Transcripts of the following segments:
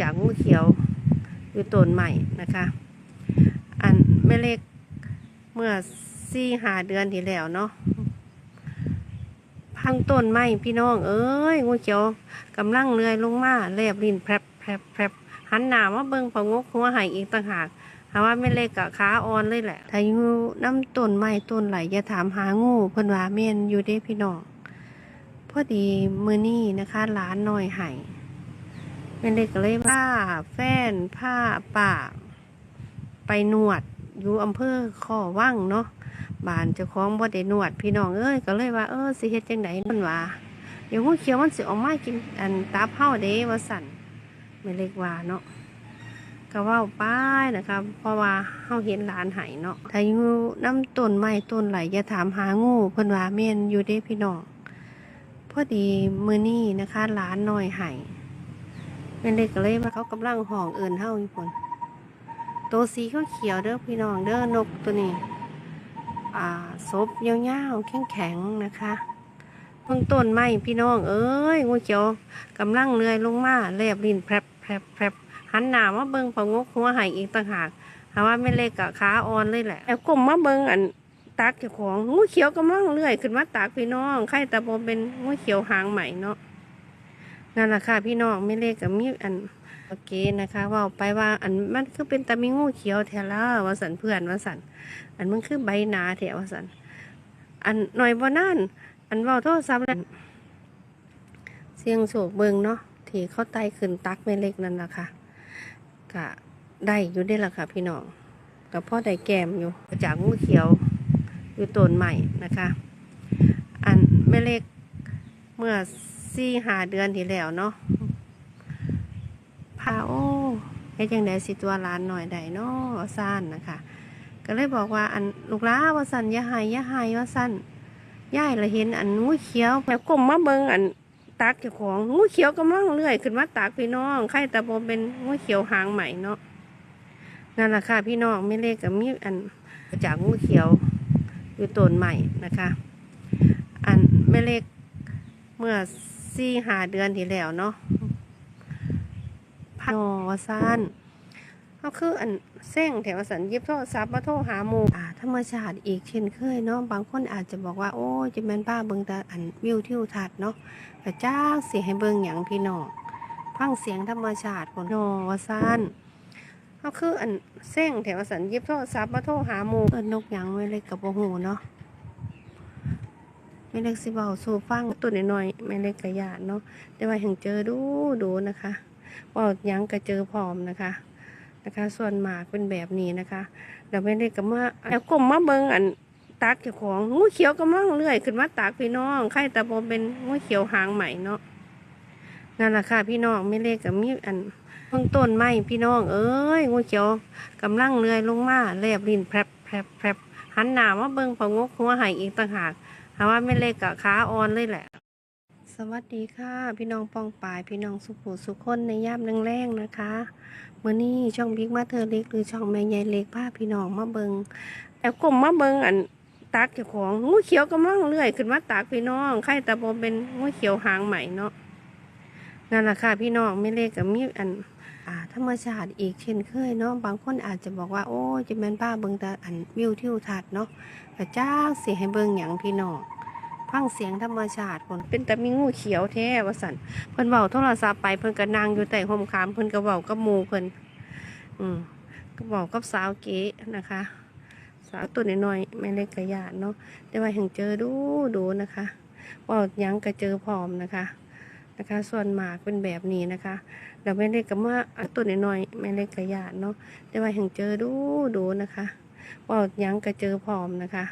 จากงูเขียวอยู่ต้นใหม่นะคะ อันแม่เล็กเมื่อสี่หาเดือนที่แล้วเนาะพังต้นไม้พี่น้อง เอ้ยงูเขียวกำลังเลื้อยลงมาแลบลิ้นแพรบแพรบแพรบหันหน้ามาเบิ่งพองกหัวไหายอีกต่างหากหาว่าแม่เล็กกะขาอ่อนเลยแหละถ้าอยู่น้ำต้นไม้ต้นไหลอย่าถามหางูเพิ่นว่าแม่นอยู่เด้พี่น้องพอดีมือนี้นะคะหลานน้อยไห้แม่ เล็กก็เลยผ้าแฟนผ้าป่า ไปนวดอยู่อำเภอข้อว่างเนาะบ้านเจ้าของบ่ได้นวด พี่น้องเอ้ยก็เลยว่าเออสิเฮ็ดจังไดมันว่าเดี๋ยวงูเขียวมันสิออกมากินอันตาเผาเด้ว่าสั่นไม่เล็กว่าเนาะก็เว้าไปนะคะเพราะว่าเฮาเห็นหลานหายเนาะถ้าอยู่น้ำต้นไม้ต้นไหลอย่าถามหางูเพิ่นว่าแม่นอยู่เด้พี่น้องพอดีมื้อนี้นะคะหลานน้อยหาย แม่เล็กก็เลยว่าเขากำลังห้องเอินเฮาอยู่พุ่นตัวสีเขาเขียวเด้อพี่น้องเด้อนกตัวนี้ อ่าศพยาวๆแข็งๆนะคะเพิ่งต้นไม้พี่น้อง เอ้ยงูเขียวกำลังเลื้อยลงมาแลบลิ้นแพรบแพรบแพรบหันหน้ามาเบิ่งพองกหัวหายอีกต่างหากหาว่าไม่เล็กกะขาอ่อนเลยแหละแล้วกลมมาเบิ่งอันตักเจ้าของงูเขียวกำลังเลื้อยขึ้นมาตักพี่น้องไข่ตะโบเป็นงูเขียวหางใหม่เนาะ นั่นแหละค่ะพี่น้องไม่เล็กกับมีอันโอเคนะคะว่าไปว่าอันมันคือเป็นตามีงูเขียวแถละวสันเพื่อนวสันอันมันคือใบหนาแถววสันอันหน่อยบ่นั่นอันว่าโทษซ้ำนั้นเสียงโศกเบิงเนาะที่เขาไต่ขึ้นตักไม่เล็กนั่นแหละค่ะกะได้อยู่ได้ละค่ะ พี่น้องกับพ่อได้แกมอยู่จากงูเขียวอยู่ต้นใหม่นะคะ อันแม่เล็กเมื่อ สี่หาเดือนที่แล้วเนาะพาโอ้เฮ็ดจังไดสิตัวหลานหน่อยใดเนาะซ่านนะคะ ก็เลยบอกว่าอันลูกล้าว่าสั่นย่าหายอย่าหายว่าสั่นย่ายละเห็นอันงูเขียวแล้วก้มมาเบิงอันตักเจ้าของงูเขียวกำลังเลื้อยขึ้นมาตักพี่น้องไข่ตะโบเป็นงูเขียวหางใหม่เนาะนั่นแหละค่ะพี่น้องไม่เล็กกับมีอันจากงูเขียวอยู่ต้นใหม่นะคะ อันไม่เล็กเมื่อ สี่หาเดือนที่แล้วเนาะพันวสันก็คืออันเส้งแถวสันยิบโทรศัพท์มาโทรหาหมูอ่าธรรมชาติอีกเช่นเคยเนาะบางคนอาจจะบอกว่าโอ้จะเป็นบ้าเบิงแต่อันวิวทิวทัศเนาะกระจ้าเสียงให้เบิงอย่างพี่น้องฟังเสียงธรรมชาติคนโนวสันก็คืออันเส้งแถวสันยิบโทรศัพท์มาโทรหาหมูเอินนกหยังไว้เลยกับโอหูเนาะ ไม่เล็กสิเบาสู่ฟังตัวน้อยๆไม่เล็กกระยาดเนาะแต่ว่าเห็นเจอดูดูนะคะว่ายังก็เจอพร้อมนะคะนะคะ ส่วนหมากเป็นแบบนี้นะคะเราไม่ได้กับมาแล้วกลมมาเบิงอันตักเจ้าของงูเขียวกำลังเลื้อยขึ้นมาตักพี่น้องไข่ตะโบเป็นงูเขียวหางใหม่เนาะนั่นแหละค่ะพี่น้องไม่เล็กกับมีอันเพิ่งต้นไม้พี่น้อง เอ้ยงูเขียวกำลังเลื้อยลงมาแลบลิ้นแพรบแพรบแพรบหันหน้ามาเบิงพองกหัวหายอีกต่างหาก หาว่าไม่เล็กกับขาอ่อนเลยแหละ สวัสดีค่ะ พี่น้องปองปาย พี่น้องสุขุสุขคนในยามแรงๆนะคะเมื่อนี้ช่องบิ๊กมาเธอเล็กหรือช่องแม่ใหญ่เล็กพาพี่น้องมาเบิงแล้วกลมมาเบิงอันตักเจ้าของงูเขียวกำลังเลื้อยขึ้นมาตักพี่น้องไข่ตะโบเป็นงูเขียวหางใหม่เนาะนั่นแหละค่ะพี่น้องไม่เล็กกับมีอัน อ่า ธรรมชาติอีกเช่นเคยเนาะบางคนอาจจะบอกว่า โอ้จะเป็นบ้าเบิงแต่อันวิวทิวทัศน์เนาะกระจ้าเสียให้เบิงอย่างพี่น้องฟังเสียงธรรมชาติคนเป็นแต่มีงูเขียวแท้ว่าสันเพิ่นเบาโทรศัพท์ไปเพิ่นก็นั่งอยู่ใต้ห่มคามเพิ่นก็เบากับหมูเพิ่นอืมก็เบากับสาวเก๋นะคะ สาวตัวน้อยๆไม่เล็กกระยาดเนาะแต่ว่าเห็นเจอดูดูนะคะเว่าหยังก็เจอพร้อมนะคะ นะคะ ส่วนหมากเป็นแบบนี้นะคะเราไม่เล็กกับว่าตัวน้อยๆไม่เล็กกระยาดเนาะแต่ว่าเห็นเจอดูดูนะคะว่ายังก็เจอพร้อมนะคะ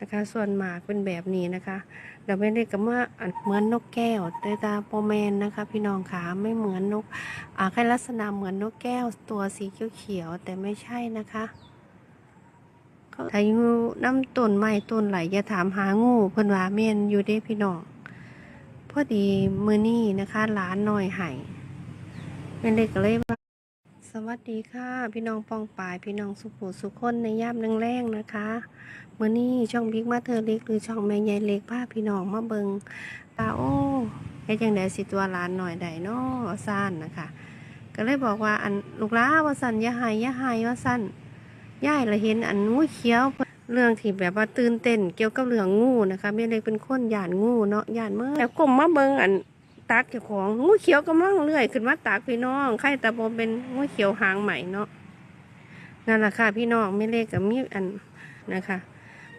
นะคะ ส่วนหมากเป็นแบบนี้นะคะเราไม่ได้กับว่าเหมือนนกแก้วแต่ตาโปแมนนะคะ พี่น้องขาไม่เหมือนนกอ่าแค่ลักษณะเหมือนนกแก้วตัวสีเขียวๆแต่ไม่ใช่นะคะถ้าอยู่น้ำต้นไม้ต้นไหลอย่าถามหางูเพิ่นว่าแม่นอยู่เด้พี่น้อง พอดีมือนี้นะคะหลานน้อยไห้แม่นเล็กก็เลยว่าสวัสดีค่ะ พี่น้องปองปายพี่น้องสุขุสุขคนในยามแรงๆนะคะมือนี้ช่องบิ๊กมาเธอเล็กหรือช่องแม่ใหญ่เล็กพาพี่น้องมาเบิงตาโอ้เฮ็ดจังไดสิตัวหลานหน่อยใดเนาะซ่านนะคะ ก็เลยบอกว่าอันลูกหล้าว่าสั่นยาหายยาหายว่าสั่นย่ายละเห็นอันงูเขียว เรื่องที่แบบว่าตื่นเต้นเกี่ยวกับเรื่องงูนะคะแม่เล็กเป็นคนหยานงูเนาะหยานเมื่อแล้วกลมมาเบิงอันตักเจ้าของงูเขียวกำลังเลื่อยขึ้นมาตักพี่น้องใครแต่บอเป็นงูเขียวหางใหม่เนาะนั่นแหละค่ะพี่น้องแม่เล็กกับมีอันนะคะ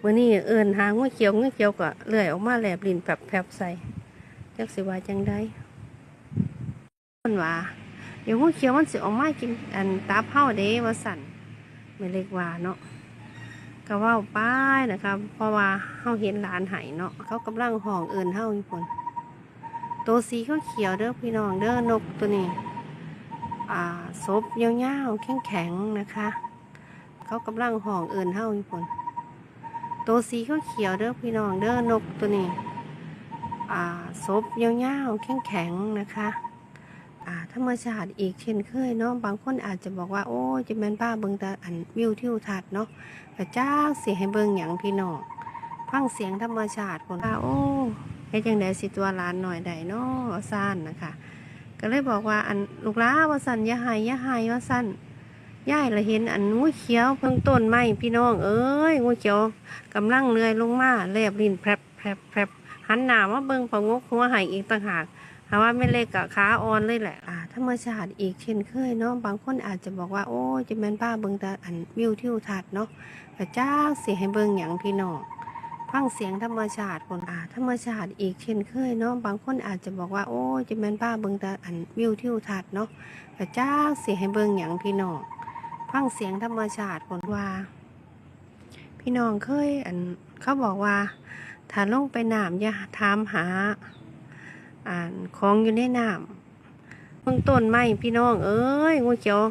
มื่อนี้เอิญหางงูเขียวงูเขียวก็เลื่อยออกมาแหลบลิ้นแบบแผบใส่จักสิว่าจังได้คนว่าเดี๋ยวงูเขียวมันสิออกมากินอันตาเผาเด้ว่าสั่นไม่เล็กว่าเนาะ ก็ว่าไป้ายนะครับเพราะว่าเฮาเห็นหลานไห้เนาะเขากำลังห้องเอินเฮาอยู่คนตัวสีเขาเขียวเด้อพี่น้องเด้อนกตัวนี้อ่าศพยาวๆแข็งๆนะคะ เขากำลังห้องเอินเฮาอยู่คนตัวสีเขาเขียวเด้อพี่น้องเด้อนกตัวนี้อ่าศพยาวๆแข็งๆนะคะ ธรรมชาติอีกเช่นเคยเนาะบางคนอาจจะบอกว่าโอ้จะแม่นบ้าเบิงแต่อันวิวทิวทัศน์เนาะกระจ้าเสียให้เบิงหยังพี่น้องฟังเสียงธรรมชาติคนว่าโอ้เฮ็ดจังไดสิตัวหลานหน่อยใดเนาะซ่านนะคะ ก็เลยบอกว่าอันลูกล้าว่าสั่นย่าหายอย่าหายว่าสั่นย่ายละเห็นอันงูเขียวเพิ่งต้นไม้พี่น้องเอ้ยงูเขียวกำลังเลื้อยลงมาแลบลิ้นแผลบแผลบแผลบหันหน้ามาเบิ่งพองกหัวหายอีกต่างหากาว่าไม่เล็กกับขาอ่อนเลยแหละอ่าธรรมชาติอีกเช่นเคยเนาะบางคนอาจจะบอกว่าโอ้จะแม่นบ้าเบิงแต่อันวิวทิวทัศน์เนาะกระจ้าเสียให้เบิงหยังพี่น้องฟังเสียงธรรมชาติคนอ่าธรรมชาติอีกเช่นเคยเนาะบางคนอาจจะบอกว่าโอ้จะแม่นบ้าเบิงแต่อันวิวทิวทัศน์เนาะกระจ้าเสียให้เบิงหยังพี่น้องฟังเสียงธรรมชาติคนว่า พี่น้องเคยอันเขาบอกว่าถ้าลงไปน้ำอย่าถามหา อ่านของอยู่ในน้ำเบื้องต้นไม้พี่น้อง เอ้ยงูเขียว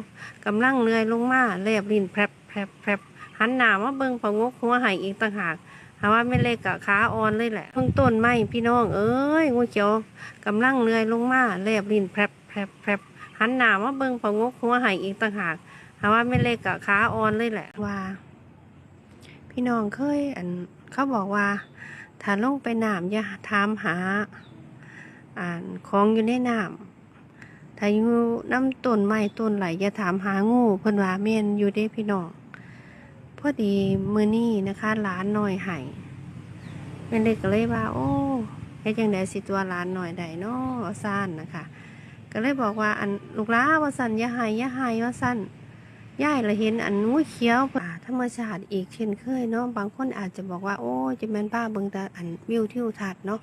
กำลังเลื่อยลงมาแลบลิ้นแผลบแผลบแผลบหันหน้ามาเบิ่งพองกหัวหายอีกต่างหากถาว่าไม่เล็กกับขาอ่อนเลยแหละเบื้องต้นไม้พี่น้อง เอ้ยงูเขียวกำลังเลื่อยลงมาแลบลิ้นแผลบแผลบแผลบหันหน้ามาเบิ่งพองกหัวหายอีกต่างหากถาว่าไม่เล็กกับขาอ่อนเลยแหละว่า พี่น้องเคยอันเขาบอกว่าถ้าลงไปน้ำอย่าถามหา อ่านของอยู่ในน้ำถ้าอยู่น้ำต้นไม้ต้นไหลอย่าถามหางูเพิ่นว่าแม่นอยู่เด้พี่น้องพอดีมือนี้นะคะหลานหน่อยไห้แม่เล็กก็เลยว่า โอ้เฮ็ดจังไดสิตัวหลานหน่อยใดเนาะซ่านนะคะก็เลยบอกว่าอันลูกหล้าว่าสั่นอย่าหายอย่าหายว่าสั่นย่ายละเห็นอันงูเขียวอ่า ธรรมชาติอีกเช่นเคยเนาะบางคนอาจจะบอกว่า โอ้จะแม่นบ้าเบิ่งแต่อันวิวทิวทัศน์เนาะ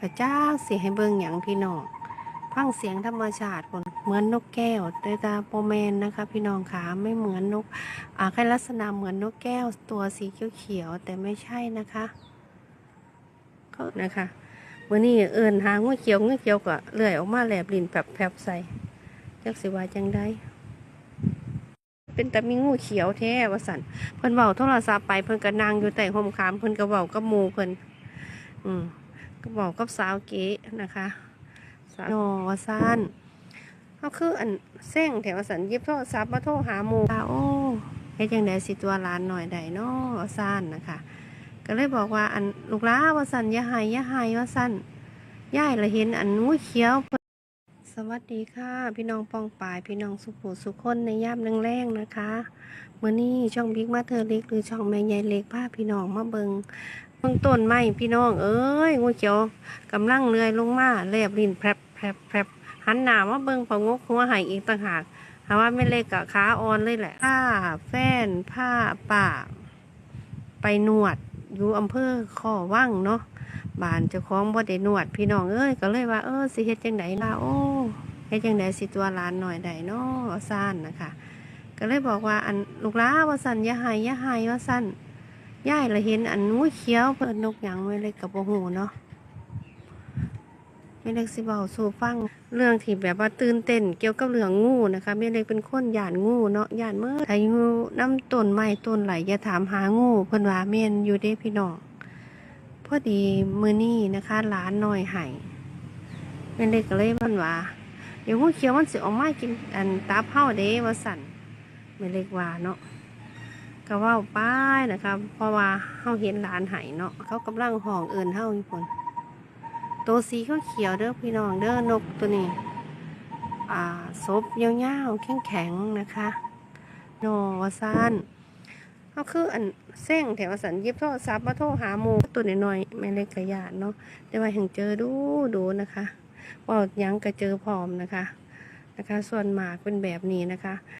กระจ้าเสียให้เบิ่งหยังพี่น้องฟังเสียงธรรมชาติคนเหมือนนกแก้วแต่ตาโปรแมนนะคะ พี่น้องขาไม่เหมือนนกอาแค่ลักษณะเหมือนนกแก้วตัวสีเขียวๆแต่ไม่ใช่นะคะก็นะคะวันนี้เอิญหางงูเขียวงูเขียวก็เลื่อยออกมาแหลบลิ้นแบบแผบใส่จักสิวาจังได้ เป็นแต่มีงูเขียวแท้ว่าสันเพิ่นเบาโทรศัพท์ไปเพิ่นก็นั่งอยู่แต่ห่มขามเพิ่นก็เบากับมูเพิ่นอืมก็บอกกับสาวเก๋นะคะสาวนอวสันเขาคืออันเส้งแถวสันยิบโทรศัพท์มาโทรหาหมูโอ้เฮ็ดจังไดสิตัวหลานหน่อยใดเนาะวสันนะคะ ก็เลยบอกว่าอันลูกล้าว่าสันอย่าหายอย่าหายว่าสันย่ายละเห็นอันงูเขียว สวัสดีค่ะ พี่น้องปองปายพี่น้องสุขูสุขคนในย่ามแรงๆนะคะเมื่อนี้ช่องบิ๊กมาเธอเล็กหรือช่องแม่ใหญ่เล็กพาพี่น้องมาเบิงเบื้องต้นไม้พี่น้องเอ้ยงูเขียวกำลังเลื่อยลงมาแลบลิ้นแผลบแผลบแผลบหันหน้ามาเบิงพองกหัวหายอีกต่างหากถามว่าไม่เล็กกับขาอ่อนเลยแหละผ้าแฟนผ้าป่า ไปนวดอยู่อำเภอข้อว่างเนาะบานเจ้าของบ่ได้นวดพี่น้องเอ้ยก็เลยว่าเออสิเฮ็ดจังไดล่ะโอ้ ฮ็ดจังไดสิตัวหลานหน่อยใดเนาะซ่านนะคะ ก็เลยบอกว่าอันลูกหล้าว่าสั่นย่าหายย่าหายว่าสั่นย่ายละเห็นอันงูเขียวเพิ่นนกหยังไว้เลยกับโอหูเนาะไม่เล็กสิเบาสู่ฟังเรื่องที่แบบว่าตื่นเต้นเกี่ยวกับเรื่องงูนะคะไม่เล็กเป็นคนหยานงูเนาะหยานเมื่อถ้าอยู่น้ำต้นไม้ต้นไหลอย่าถามหางูเพิ่นว่าแม่นอยู่เด้พี่น้องพอดีมือนี้นะคะหลานน้อยไห้แม่เล็กก็เลยมันว่า เดี๋ยวหัวเขียวมันสิออกมากินอันตาเผาเด้ว่าสั่นไม่เล็กว่าเนาะก็ว่าป้ายนะคะเพราะว่าเฮาเห็นหลานไห้เนาะเขากำลังห่องเอินเท่าอีกคนตัวสีเขาเขียวเด้อพี่น้องเด้อนกตัวนี้อ่าซบยาวๆแข็งๆนะคะโนอวสันเขาคืออันเส้งแถวสันยิบโทรศัพท์มาโทรหาโมตัวน้อยๆไม่เล็กกระยาดเนาะแต่ว่าเห็นเจอดูดูนะคะ ว่ายังกระเจอพร้อมนะคะนะคะ ส่วนหมากเป็นแบบนี้นะคะ